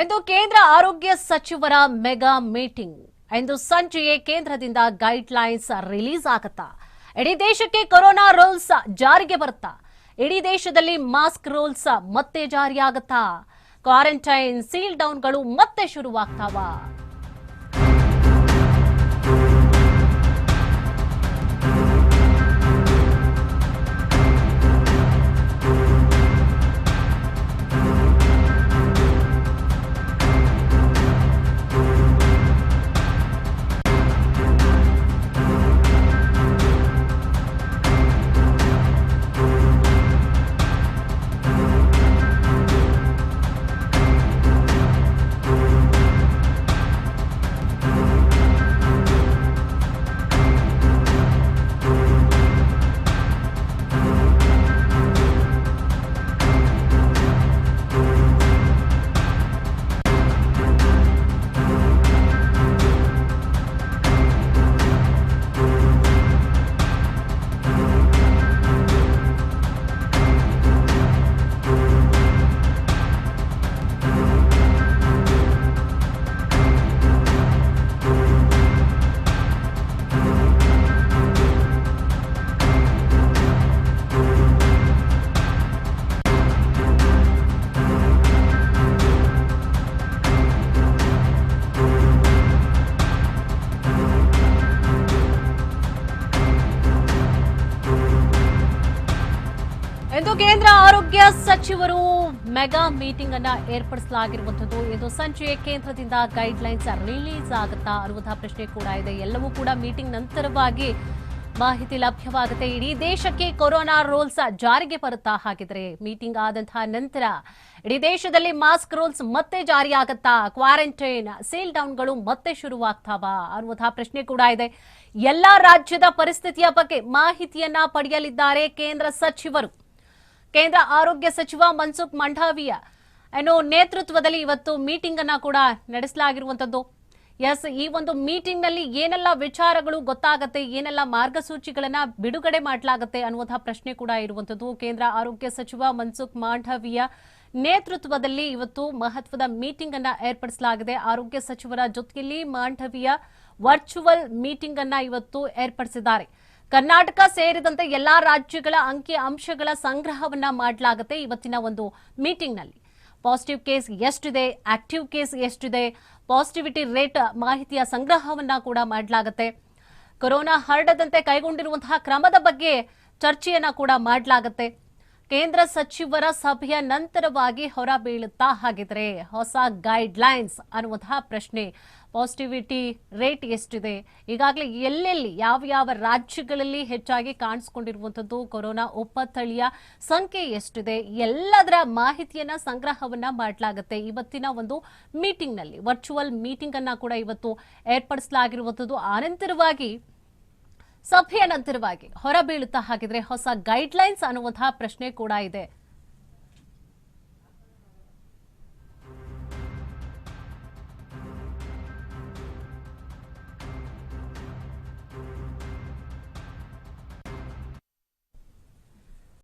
ಇಂದು ಕೇಂದ್ರ ಆರೋಗ್ಯ ಸಚಿವರ ಮೆಗಾ ಮೀಟಿಂಗ್. ಎಂದು ಸಂಜೆಯೇ ಕೇಂದ್ರದಿಂದ ಗೈಡ್ಲೈನ್ಸ್ ರಿಲೀಸ್ ಆಗತ್ತಾ? ಇಡೀ ದೇಶಕ್ಕೆ ಕೊರೋನಾ ರೂಲ್ಸ್ ಜಾರಿಗೆ ಬರುತ್ತಾ? ಇಡೀ ದೇಶದಲ್ಲಿ ಮಾಸ್ಕ್ ರೂಲ್ಸ್ ಮತ್ತೆ ಜಾರಿಯಾಗತ್ತಾ? ಕ್ವಾರಂಟೈನ್ ಸೀಲ್ ಡೌನ್ಗಳು ಮತ್ತೆ ಶುರುವಾಗ್ತಾವಾ? ಕೇಂದ್ರ ಆರೋಗ್ಯ ಸಚಿವರು ಮೆಗಾ ಮೀಟಿಂಗ್ ಅನ್ನ ಏರ್ಪಡಿಸಲಾಗಿರುವಂತದ್ದು ಇದು ಸಂಜೆ ಕೇಂದ್ರದಿಂದ ಗೈಡ್ ಲೈನ್ಸ್ ರಿಲೀಸ್ ಆಗುತ್ತಾ ಅನ್ನುವಂತಹ ಪ್ರಶ್ನೆ ಕೂಡ ಇದೆ. ಎಲ್ಲವೂ ಕೂಡ ಮೀಟಿಂಗ್ ನಂತರವಾಗಿ ಮಾಹಿತಿ ಲಭ್ಯವಾಗುತ್ತೆ. ಇಡೀ ದೇಶಕ್ಕೆ ಕೊರೋನಾ ರೂಲ್ಸ್ ಜಾರಿಗೆ ಬರುತ್ತಾ ಹಾಗಿದ್ರೆ ಮೀಟಿಂಗ್ ಆದಂತಹ ನಂತರ ಇಡೀ ದೇಶದಲ್ಲಿ ಮಾಸ್ಕ್ ರೂಲ್ಸ್ ಮತ್ತೆ ಜಾರಿಯಾಗತ್ತಾ? ಕ್ವಾರಂಟೈನ್ ಸೀಲ್ ಡೌನ್ಗಳು ಮತ್ತೆ ಶುರುವಾಗ್ತಾವ? ಅನ್ನುವಂತಹ ಪ್ರಶ್ನೆ ಕೂಡ ಇದೆ. ಎಲ್ಲಾ ರಾಜ್ಯದ ಪರಿಸ್ಥಿತಿಯ ಬಗ್ಗೆ ಮಾಹಿತಿಯನ್ನ ಪಡೆಯಲಿದ್ದಾರೆ ಕೇಂದ್ರ ಸಚಿವರು. ಕೇಂದ್ರ ಆರೋಗ್ಯ ಸಚಿವ ಮನ್ಸುಖ್ ಮಂಡಾವಿಯ ಏನು ನೇತೃತ್ವದಲ್ಲಿ ಇವತ್ತು ಮೀಟಿಂಗ್ ಅನ್ನ ಕೂಡ ನಡೆಸಲಾಗಿರುವಂತದ್ದು. ಎಸ್ ಈ ಒಂದು ಮೀಟಿಂಗ್ನಲ್ಲಿ ಏನೆಲ್ಲ ವಿಚಾರಗಳು ಗೊತ್ತಾಗತ್ತೆ, ಏನೆಲ್ಲ ಮಾರ್ಗಸೂಚಿಗಳನ್ನ ಬಿಡುಗಡೆ ಮಾಡಲಾಗತ್ತೆ ಅನ್ನುವಂತಹ ಪ್ರಶ್ನೆ ಕೂಡ ಇರುವಂತದ್ದು. ಕೇಂದ್ರ ಆರೋಗ್ಯ ಸಚಿವ ಮನ್ಸುಖ್ ಮಾಂಡವಿಯ ನೇತೃತ್ವದಲ್ಲಿ ಇವತ್ತು ಮಹತ್ವದ ಮೀಟಿಂಗ್ ಅನ್ನ ಏರ್ಪಡಿಸಲಾಗಿದೆ. ಆರೋಗ್ಯ ಸಚಿವರ ಜೊತೆಯಲ್ಲಿ ಮಾಂಡವಿಯ ವರ್ಚುವಲ್ ಮೀಟಿಂಗ್ ಅನ್ನ ಇವತ್ತು ಏರ್ಪಡಿಸಿದ್ದಾರೆ. ಕರ್ನಾಟಕ ಸೇರಿದಂತೆ ಎಲ್ಲಾ ರಾಜ್ಯಗಳ ಅಂಕಿ ಅಂಶಗಳ ಸಂಗ್ರಹವನ್ನ ಮಾಡಲಾಗುತ್ತೆ ಇವತ್ತಿನ ಒಂದು ಮೀಟಿಂಗ್ನಲ್ಲಿ. ಪಾಸಿಟಿವ್ ಕೇಸ್ ಎಷ್ಟಿದೆ, ಆಕ್ಟಿವ್ ಕೇಸ್ ಎಷ್ಟಿದೆ, ಪಾಸಿಟಿವಿಟಿ ರೇಟ್ ಮಾಹಿತಿಯ ಸಂಗ್ರಹವನ್ನ ಕೂಡ ಮಾಡಲಾಗುತ್ತೆ. ಕೊರೋನಾ ಹರಡದಂತೆ ಕೈಗೊಂಡಿರುವಂತಹ ಕ್ರಮದ ಬಗ್ಗೆ ಚರ್ಚೆಯನ್ನ ಕೂಡ ಮಾಡಲಾಗುತ್ತೆ. ಕೇಂದ್ರ ಸಚಿವರ ಸಭೆಯ ನಂತರವಾಗಿ ಹೊರಬೀಳುತ್ತಾ ಹಾಗಿದ್ರೆ ಹೊಸ ಗೈಡ್ ಲೈನ್ಸ್ ಅನ್ನುವಂತಹ ಪ್ರಶ್ನೆ ಪಾಸಿಟಿವಿಟಿ ರೇಟ್ ಎಷ್ಟಿದೆ? ಈಗಾಗಲೇ ಎಲ್ಲೆಲ್ಲಿ ಯಾವ ಯಾವ ರಾಜ್ಯಗಳಲ್ಲಿ ಹೆಚ್ಚಾಗಿ ಕಾಣಿಸ್ಕೊಂಡಿರುವಂಥದ್ದು ಕೊರೋನಾ ಉಪತಳಿಯ ಸಂಖ್ಯೆ ಎಷ್ಟಿದೆ? ಎಲ್ಲದರ ಮಾಹಿತಿಯನ್ನ, ಸಂಗ್ರಹವನ್ನ ಮಾಡಲಾಗುತ್ತೆ ಇವತ್ತಿನ ಒಂದು ಮೀಟಿಂಗ್ನಲ್ಲಿ ವರ್ಚುವಲ್ ಮೀಟಿಂಗ್ ಕೂಡ ಇವತ್ತು ಏರ್ಪಡಿಸಲಾಗಿರುವಂಥದ್ದು. ಆನಂತರವಾಗಿ ಸಭೆಯ ನಂತರವಾಗಿ ಹೊರಬೀಳುತ್ತಾ ಹಾಗಿದ್ರೆ ಹೊಸ ಗೈಡ್ಲೈನ್ಸ್ ಅನ್ನುವಂತಹ ಪ್ರಶ್ನೆ ಕೂಡ ಇದೆ.